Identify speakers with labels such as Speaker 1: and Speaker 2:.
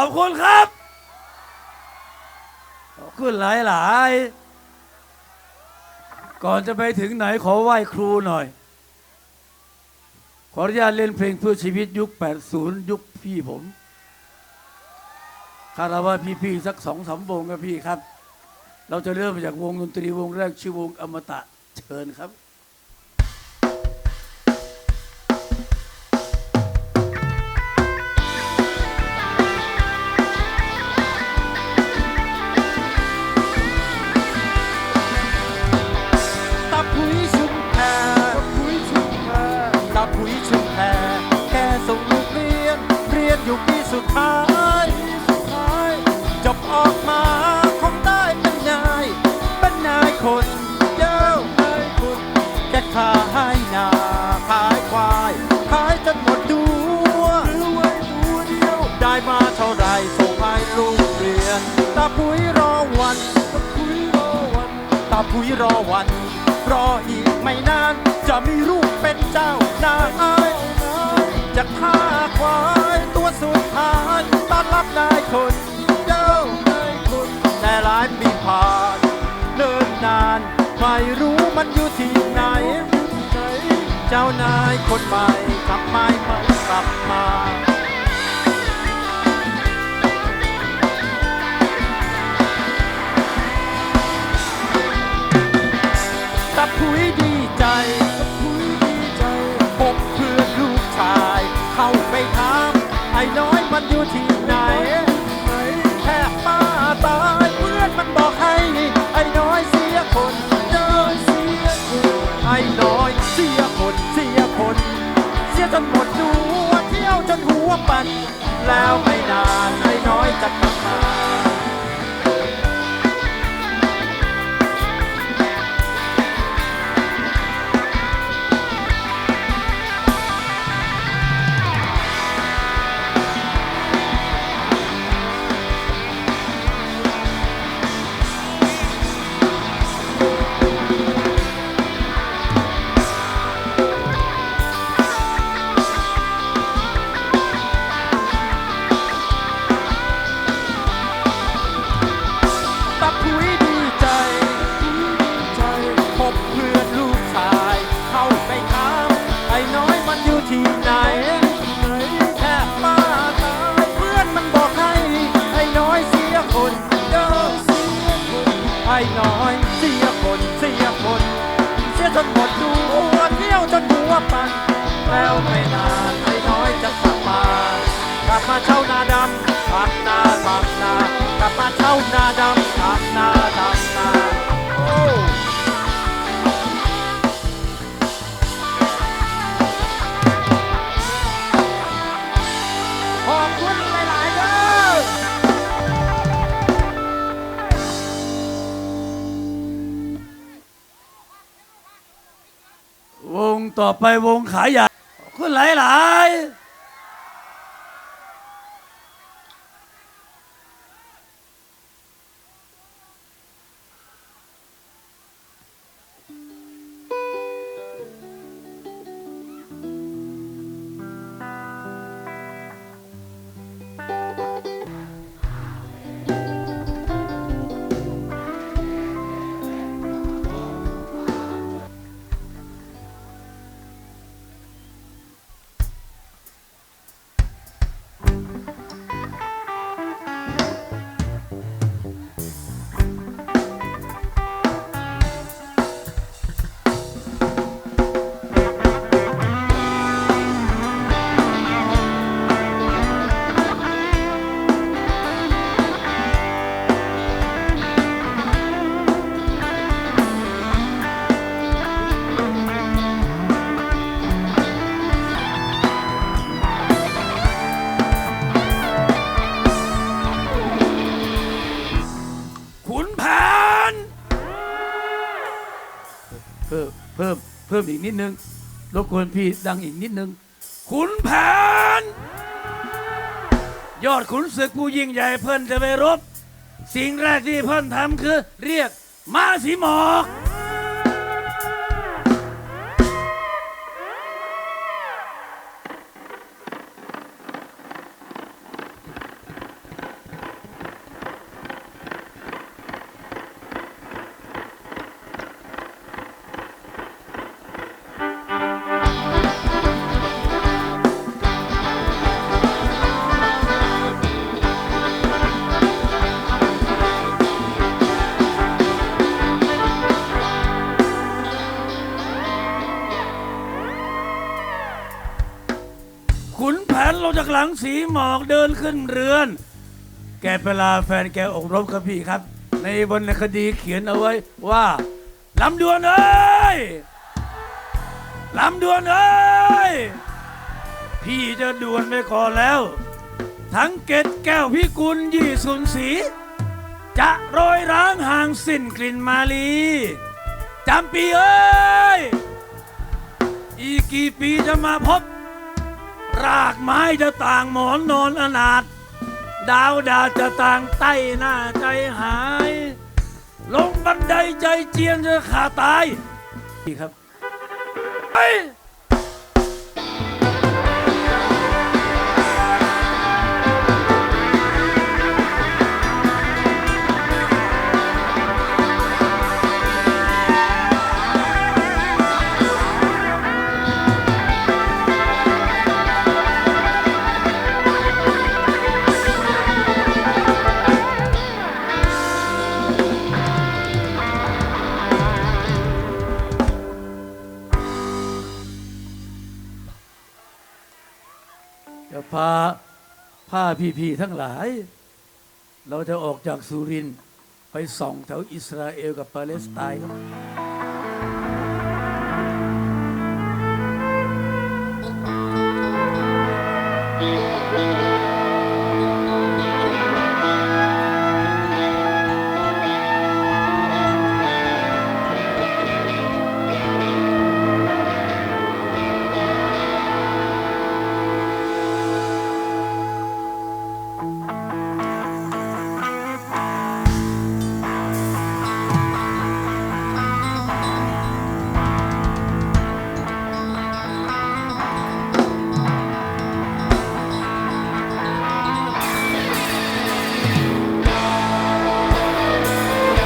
Speaker 1: อบคุณครับ ขอบคุณหลายหลายๆก่อนจะไปถึงไหนขอไหว้ครูหน่อย ขออนุญาตเล่นเพลงเพื่อชีวิตยุค 80 ยุคพี่ผมคาราว่าพี่ๆสักสองสามวงครับพี่ครับ เราจะเริ่มจากวงดนตรีวงแรกชื่อวงอมตะเชิญครับ
Speaker 2: สุดท้ายสุดท้ายจบออกมาคงได้เป็นนายเป็นนายคนเย้านายคนแค่ขายนาขายควายขายจนหมดตัวเหลือไว้ตัวเดียว ได้มาเท่าไรส่งให้ลูกเรียนตาผุยรอวันตาผุยรอวันตาผุยรอวันรออีกไม่นานจะมีลูกเป็นเจ้านายจะฆ่าควาย อนรับนายคนเจ้านายคนแต่หลายปีผ่านเนิ่นนานไม่รู้มันอยู่ที่ไหน เจ้านายคนใหม่กลับไมไม่กลับมาตาผุยดีใจตาผุยดีใจพบเพื่อนลูกชาย เข้าไปถาม ไอ้น้อยมันอยู่ที่ไหนแทบป้าตายเพื่อนมันบอกให้ ไอ้น้อยเสียคนเดินเสียคนไอ้น้อยเสียคนเสียคน เสียจนหมดตัวเที่ยวจนหัวปันแล้วไม่นานไอ้น้อยจะ ที่ไหนแทบป้าตายเพื่อนมันบอกให้ไอ้น้อยเสียคนเด้อเสียคนไอ้น้อยเสียคนเสียคนเสียจนหมดดูหัวเที่ยวจนหัวปันแล้วไม่นานไอ้น้อยจะกลับมากลับมาเช่านาดำทำนาทำนากลับมาเช่านาดำ
Speaker 1: ต่อไปวงขายใหญ่คนหลายหลายๆ พิ่มเพิ่มอีกนิดนึงรบกวนพี่ดังอีกนิดนึงขุนแผน ยอดขุนศึกผู้ยิ่งใหญ่เพิ่นจะไปรบ สิ่งแรกที่เพิ่นทำคือ เรียกม้าสีหมอก งสีหมอกเดินขึ้นเรือน แกเวลาแฟนแกอกรบครับพี่ครับ ในวรรณคดีเขียนเอาไว้ว่าลำดวนเอ้ยลำดวนเอ้ยพี่จะดวนไปก่อนแล้ว ทั้งเกตแก้วพิกุลยี่สุนสี จะโรยร้างห่างสิ้นกลิ่นมาลีจำปีเอ้ย อีกกี่ปีจะมาพบ รากไม้จะต่างหมอนนอนอนาถดาวดาจะต่างใต้หน้าใจหาย ลงบันไดใจเจียนจะขาดตายนี่ครับไป พาผ้าพี่ๆทั้งหลาย เราจะออกจากสุรินไปส่องแถวอิสราเอลกับปาเลสไตน์ครับ